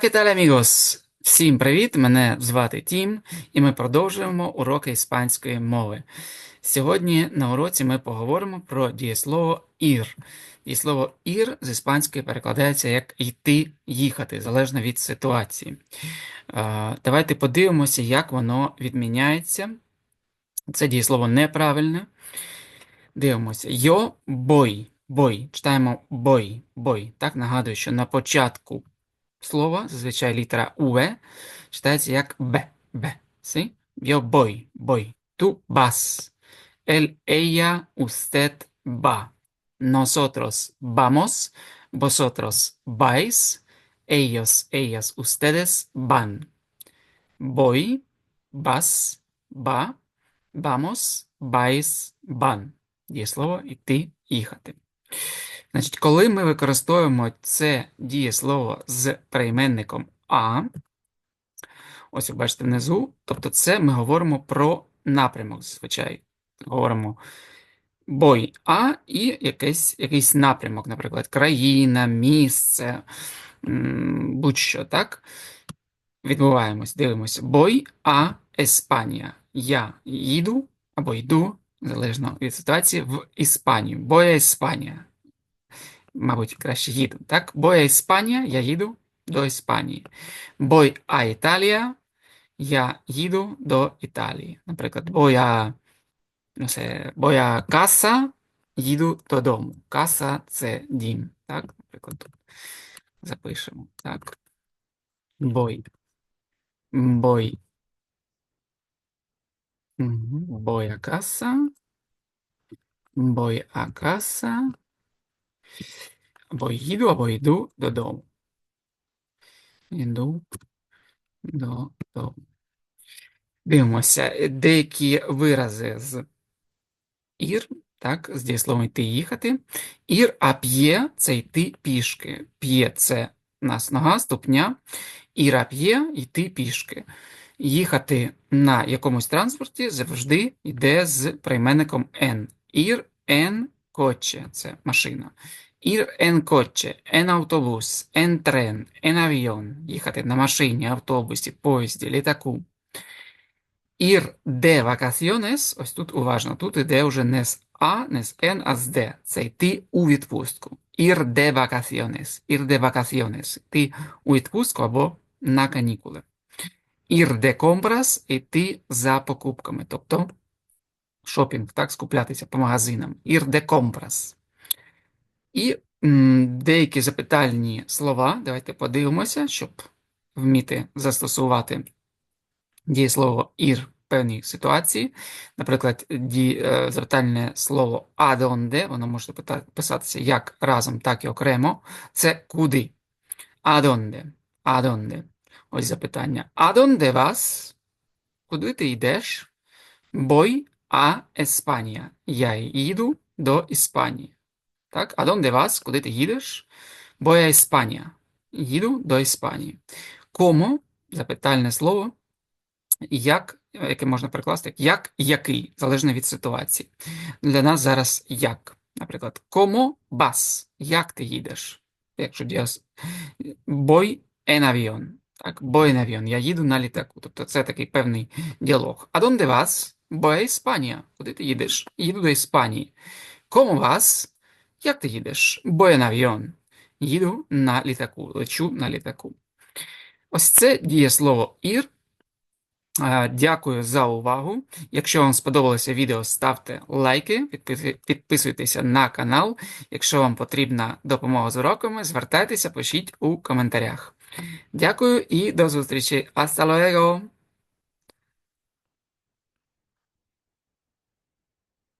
¿qué tal, amigos? Всім привіт! Мене звати Тім, і ми продовжуємо уроки іспанської мови. Сьогодні на уроці ми поговоримо про дієслово ір. Дієслово ір з іспанської перекладається як йти, їхати, залежно від ситуації. Давайте подивимося, як воно відміняється. Це дієслово неправильне. Дивимося. Йо бой. Бой. Читаємо бой. Бой. Так, нагадую, що на початку слова, зазвичай літера УЕ, читається як Б. Б. ¿sí? Yo voy, voy. Tú vas. Él, ella, usted va. Nosotros vamos. Vosotros vais. Ellos, ellas, ustedes van. Voy, vas, va, vamos, vais, van. Дієслово йти, їхати. Значить, коли ми використовуємо це дієслово з прийменником а, ось ви бачите внизу, тобто це ми говоримо про напрямок зазвичай. Говоримо бой а і якийсь, якийсь напрямок, наприклад, країна, місце, будь-що, так? Відбуваємось, дивимося. Бой а Еспанія. Я їду або йду, залежно від ситуації, в Іспанію. Боя Іспанія. Мабуть, краще їду. Так? Боя Іспанія, я їду до Іспанії. Бой а Італія, я їду до Італії. Наприклад, боя, ну, це, боя каса, їду додому. Каса це дім. Так? Наприклад, тут запишемо. Так. Бой. Бой. Мгм. Voy a casa. Або їду, або йду додому. Йду додому. Дивимося. Деякі вирази з ір, так, з дієсловом йти їхати. Ір, а п'є це йти пішки. П'є це нас нога, ступня. Ір, а п'є йти пішки. Їхати на якомусь транспорті завжди йде з прийменником «en». Ір, «en» – коче – це машина. Ір «en coche», «en автобус», «en tren», «en avión» – їхати на машині, автобусі, поїзді, літаку. Ір де vacaciones, ось тут уважно, тут іде вже не з А, не з Н, а з Д. Це йти у відпустку. Ір де vacaciones, ір де vacaciones, йти у відпустку або на канікули. Ір де compras – йти за покупками, тобто шопінг, так, скуплятися по магазинам. Ір де compras. І деякі запитальні слова, давайте подивимося, щоб вміти застосувати дієслово ір в певній ситуації. Наприклад, ді, е, запитальне слово адонде, воно може писатися як разом, так і окремо. Це куди? Адонде. Адонде. Ось запитання. Адонде вас? Куди ти йдеш? Бой а Еспанія. Я їду до Іспанії. Так? Адонде вас? Куди ти їдеш? Бой а Іспанія. Їду до Іспанії. Кому? Запитальне слово як, яке можна перекласти як як який, залежно від ситуації. Для нас зараз як. Наприклад, кому бас? Як ти їдеш? Якщо діас бой en avión. Так, бой en avión. Я їду на літаку. Тобто це такий певний діалог. А донде вас? Бой Іспанія. Куди ти їдеш? Їду до Іспанії. Кому вас? Як ти їдеш? Avión. Їду на літаку, лечу на літаку. Ось це дієслово ір. Дякую за увагу. Якщо вам сподобалося відео, ставте лайки, підписуйтеся на канал. Якщо вам потрібна допомога з уроками, звертайтеся, пишіть у коментарях. Дякую і до зустрічі. Hasta luego!